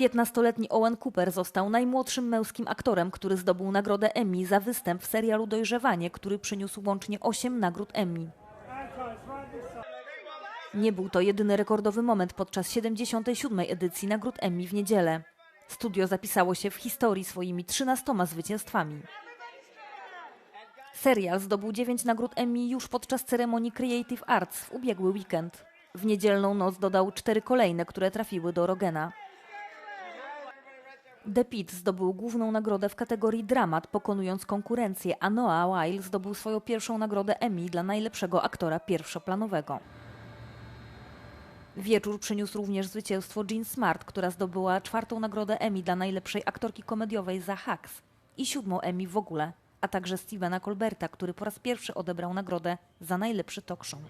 15-letni Owen Cooper został najmłodszym męskim aktorem, który zdobył nagrodę Emmy za występ w serialu Dojrzewanie, który przyniósł łącznie 8 nagród Emmy. Nie był to jedyny rekordowy moment podczas 77. edycji nagród Emmy w niedzielę. Studio zapisało się w historii swoimi 13 zwycięstwami. Serial zdobył 9 nagród Emmy już podczas ceremonii Creative Arts w ubiegły weekend. W niedzielną noc dodał cztery kolejne, które trafiły do Rogena. The Pitt zdobył główną nagrodę w kategorii dramat, pokonując konkurencję, a Noah Weil zdobył swoją pierwszą nagrodę Emmy dla najlepszego aktora pierwszoplanowego. Wieczór przyniósł również zwycięstwo Jean Smart, która zdobyła czwartą nagrodę Emmy dla najlepszej aktorki komediowej za Hacks i siódmą Emmy w ogóle, a także Stevena Colberta, który po raz pierwszy odebrał nagrodę za najlepszy talk show.